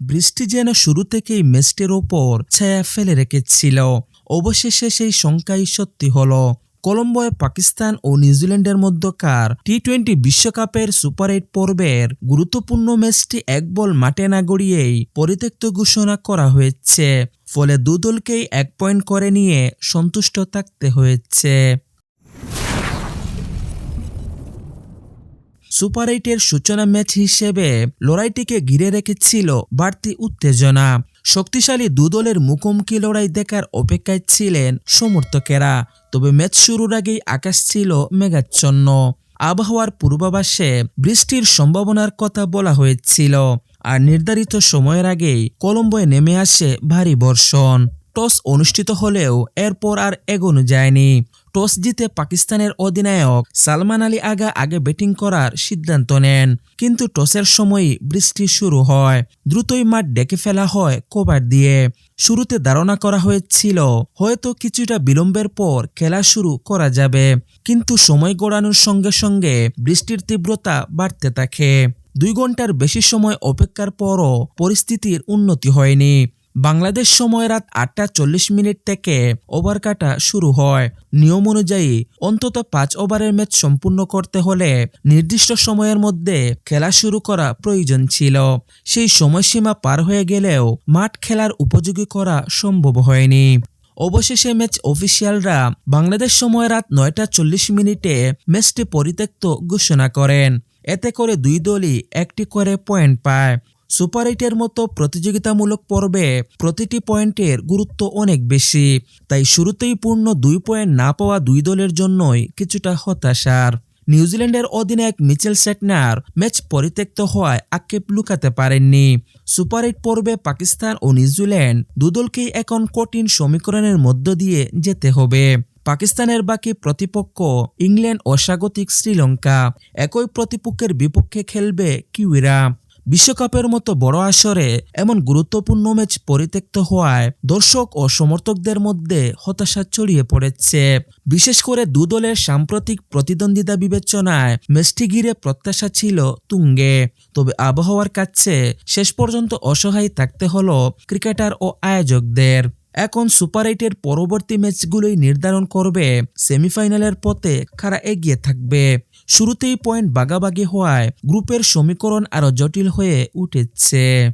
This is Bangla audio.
বৃষ্টি যেন শুরু থেকেই ম্যাচটির ওপর ছায়া ফেলে রেখেছিল। অবশেষে সেই শঙ্কাই সত্যি হলো, কলম্বোয় পাকিস্তান ও নিউজিল্যান্ডের মধ্যকার টি টোয়েন্টি বিশ্বকাপের সুপার এইট পর্বের গুরুত্বপূর্ণ ম্যাচটি এক বল মাঠে না গড়িয়েই পরিত্যক্ত ঘোষণা করা হয়েছে। ফলে দুদলকেই এক পয়েন্ট করে নিয়ে সন্তুষ্ট থাকতে হয়েছে। সুপার এইটের সূচনা ম্যাচ হিসেবে লড়াইটিকে ঘিরে রেখেছিল বাড়তি উত্তেজনা। শক্তিশালী দুদলের মুখোমুখি লড়াই দেখার অপেক্ষায় ছিলেন সমর্থকেরা। তবে ম্যাচ শুরুর আগেই আকাশ ছিল মেঘাচ্ছন্ন। আবহাওয়ার পূর্বাভাসে বৃষ্টির সম্ভাবনার কথা বলা হয়েছিল। আর নির্ধারিত সময়ের আগেই কলম্বোয় নেমে আসে ভারী বর্ষণ। টস অনুষ্ঠিত হলেও এরপর আর এগোনো যায়নি। টস জিতে পাকিস্তানের অধিনায়ক সালমান আলী আগা আগে ব্যাটিং করার সিদ্ধান্ত নেন, কিন্তু টসের সময়ই বৃষ্টি শুরু হয়। দ্রুতই মাঠ ডেকে ফেলা হয় কভার দিয়ে। শুরুতে ধারণা করা হয়েছিল, হয়তো কিছুটা বিলম্বের পর খেলা শুরু করা যাবে, কিন্তু সময় গড়ানোর সঙ্গে সঙ্গে বৃষ্টির তীব্রতা বাড়তে থাকে। দুই ঘণ্টার বেশি সময় অপেক্ষার পরও পরিস্থিতির উন্নতি হয়নি। বাংলাদেশ সময় রাত আটটা চল্লিশ মিনিট থেকে ওভার কাটা শুরু হয়। নিয়ম অনুযায়ী অন্তত পাঁচ ওভারের ম্যাচ সম্পূর্ণ করতে হলে নির্দিষ্ট সময়ের মধ্যে খেলা শুরু করা প্রয়োজন ছিল। সেই সময়সীমা পার হয়ে গেলেও মাঠ খেলার উপযোগী করা সম্ভব হয়নি। অবশেষে ম্যাচ অফিসিয়ালরা বাংলাদেশ সময় রাত নয়টা চল্লিশ মিনিটে ম্যাচটি পরিত্যক্ত ঘোষণা করেন। এতে করে দুই দলই একটি করে পয়েন্ট পায়। সুপার এইটের মতো প্রতিযোগিতামূলক পর্বে প্রতিটি পয়েন্টের গুরুত্ব অনেক বেশি, তাই শুরুতেই পূর্ণ দুই পয়েন্ট না পাওয়া দুই দলের জন্যই কিছুটা হতাশার। নিউজিল্যান্ডের অধিনায়ক মিচেল সেটনার ম্যাচ পরিত্যক্ত হওয়ায় আক্ষেপ লুকাতে পারেননি। সুপার এইট পর্বে পাকিস্তান ও নিউজিল্যান্ড দুদলকেই এখন কঠিন সমীকরণের মধ্য দিয়ে যেতে হবে। পাকিস্তানের বাকি প্রতিপক্ষ ইংল্যান্ড ও স্বাগতিক শ্রীলঙ্কা, একই প্রতিপক্ষের বিপক্ষে খেলবে কিউইরা। বিশ্বকাপের মতো বড় আসরে এমন গুরুত্বপূর্ণ ম্যাচ পরিত্যক্ত হওয়ায় দর্শক ও সমর্থকদের মধ্যে হতাশা ছড়িয়ে পড়েছে। বিশেষ করে দু দলের সাম্প্রতিক প্রতিদ্বন্দ্বিতা বিবেচনায় ম্যাচটি ঘিরে প্রত্যাশা ছিল তুঙ্গে। তবে আবহাওয়ার কাছে শেষ পর্যন্ত অসহায় থাকতে হল ক্রিকেটার ও আয়োজকদের। এখন সুপার এইটের পরবর্তী ম্যাচগুলোই নির্ধারণ করবে। সেমিফাইনালের পথে কারা এগিয়ে থাকবে। শুরুতেই পয়েন্ট বাগাবাগি হওয়ায় গ্রুপের সমীকরণ আরও জটিল হয়ে উঠেছে।